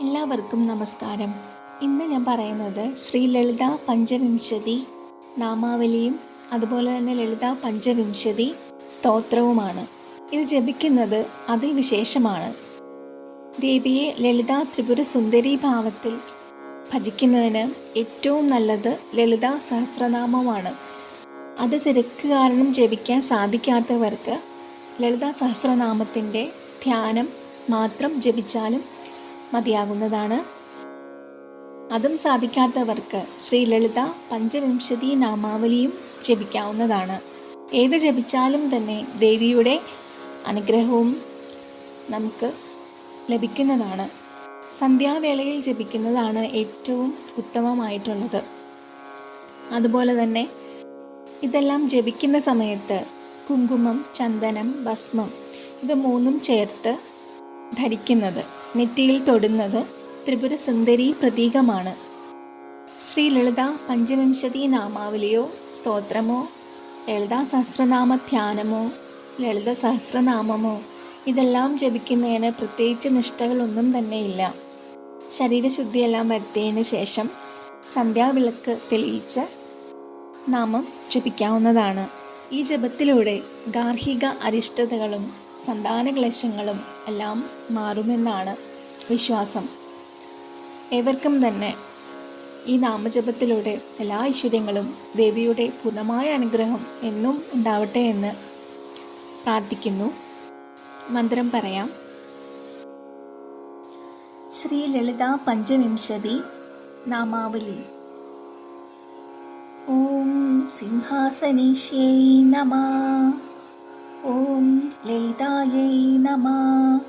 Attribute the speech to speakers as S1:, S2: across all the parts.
S1: എല്ലാവർക്കും നമസ്കാരം. ഇന്ന് ഞാൻ പറയുന്നത് ശ്രീ ലളിത പഞ്ചവിംശതി നാമാവലിയും അതുപോലെ തന്നെ ലളിത പഞ്ചവിംശതി സ്തോത്രവുമാണ്. ഇത് ജപിക്കുന്നത് അതിൽ വിശേഷമാണ് ദേവിയെ ലളിത ത്രിപുര സുന്ദരി ഭാവത്തിൽ ഭജിക്കുന്നതിന് ഏറ്റവും നല്ലത് ലളിത സഹസ്രനാമമാണ്. അത് തിരക്ക് കാരണം ജപിക്കാൻ സാധിക്കാത്തവർക്ക് ലളിത സഹസ്രനാമത്തിന്റെ ധ്യാനം മാത്രം ജപിച്ചാലും മതിയാകുന്നതാണ്. അതും സാധിക്കാത്തവർക്ക് ശ്രീ ലളിത പഞ്ചവിംശതി നാമാവലിയും ജപിക്കാവുന്നതാണ്. ഏത് ജപിച്ചാലും തന്നെ ദേവിയുടെ അനുഗ്രഹവും നമുക്ക് ലഭിക്കുന്നതാണ്. സന്ധ്യാവേളയിൽ ജപിക്കുന്നതാണ് ഏറ്റവും ഉത്തമമായിട്ടുള്ളത്. അതുപോലെ തന്നെ ഇതെല്ലാം ജപിക്കുന്ന സമയത്ത് കുങ്കുമം ചന്ദനം ഭസ്മം ഇത് മൂന്നും ചേർത്ത് ധരിക്കുന്നത് നെറ്റിയിൽ തൊടുന്നത് ത്രിപുര സുന്ദരി പ്രതീകമാണ്. ശ്രീ ലളിത പഞ്ചവിംശതി നാമാവലിയോ സ്തോത്രമോ ലളിതാ സഹസ്രനാമ ധ്യാനമോ ലളിത സഹസ്രനാമമോ ഇതെല്ലാം ജപിക്കുന്നതിന് പ്രത്യേകിച്ച് നിഷ്ഠകളൊന്നും തന്നെയില്ല. ശരീരശുദ്ധിയെല്ലാം വരുത്തിയതിന് ശേഷം സന്ധ്യാവിളക്ക് തെളിയിച്ച് നാമം ജപിക്കാവുന്നതാണ്. ഈ ജപത്തിലൂടെ ഗാർഹിക അരിഷ്ടതകളും സന്താനക്ലേശങ്ങളും എല്ലാം മാറുമെന്നാണ് വിശ്വാസം. ഏവർക്കും തന്നെ ഈ നാമജപത്തിലൂടെ എല്ലാ ഐശ്വര്യങ്ങളും ദേവിയുടെ പൂർണമായ അനുഗ്രഹം എന്നും ഉണ്ടാവട്ടെ എന്ന് പ്രാർത്ഥിക്കുന്നു. മന്ത്രം പറയാം. ശ്രീ ലളിത പഞ്ചവിംശതി നാമാവലി. ഓം സിംഹാസനീശ്യൈ നമ. ॐ ललितायै नमः।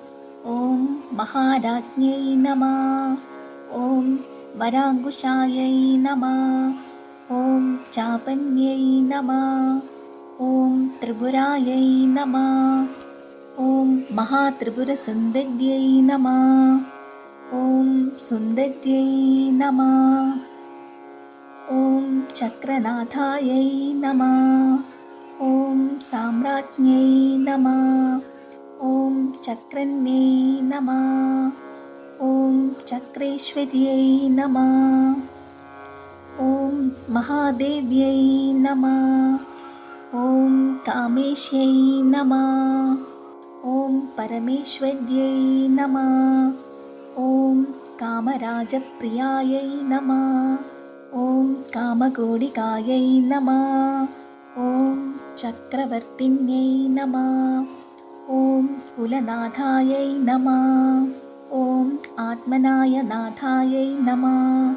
S1: ॐ महाराज्ञै नमः। ॐ वराङ्कुशाय नमः। ॐ चापन्यै नमः। ॐ त्रिपुरायै नमः। ॐ महात्रिपुरसुन्दर्यै नमः। ॐ सुन्दर्यै नमः। ॐ चक्रनाथायै नमः। ॐ साम्राज्ञ्यै नमः। ॐ चक्रन्यै नमः। ॐ चक्रेश्वर्यै नमः। ॐ महादेव्यै नमः। ॐ कामेश्यै नमः। ॐ परमेश्वर्यै नमः। ॐ कामराजप्रियायै नमः। ॐ कामगोडिकायै नमः। ॐ चक्रवर्तिन्यै नमः। ॐ कुलनाथायै नमः। ॐ आत्मनाय नाथायै नमः।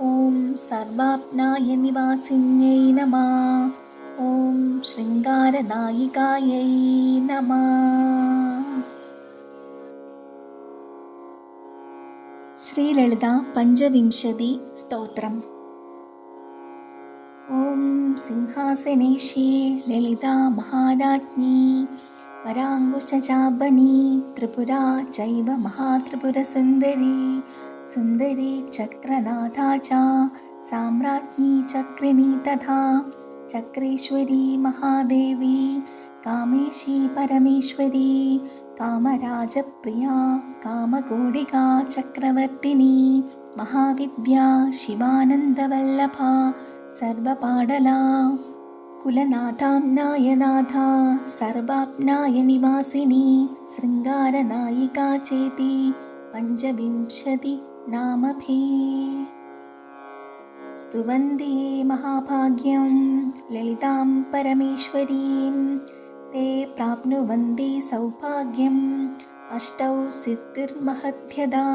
S1: ॐ सर्वाप्नाय निवासिन्यै नमः। ॐ शृङ्गारनायिकायै नमः। श्रीललिता पञ्चविंशति स्तोत्रम्। ഓം സിംഹാസനേശ്യേ ലളിത മഹാരാജ്ഞി വരാങ്കുശചാപനി ത്രിപുരാ ചൈവ മഹാത്രിപുരസുന്ദരി സുന്ദരി ചക്രനാഥാ ച സാമ്രാജ്ഞി ചക്രിണി തഥാ ചക്രേശ്വരി മഹാദേവി കാമേശി പരമേശ്വരി കാമരാജപ്രിയ കാമകോടികാ ചക്രവർത്തിനി മഹാവിദ്യാ सर्वपाडला कुलनाथां नायनाथा सर्वाप्नाय निवासिनी शृङ्गारनायिका चेति पञ्चविंशति पञ्चविंशतिनामभि स्तुवन्दे महाभाग्यं ललितां परमेश्वरीं ते प्राप्नुवन्दे सौभाग्यम् अष्टौ सिद्धिर्महत्यदा।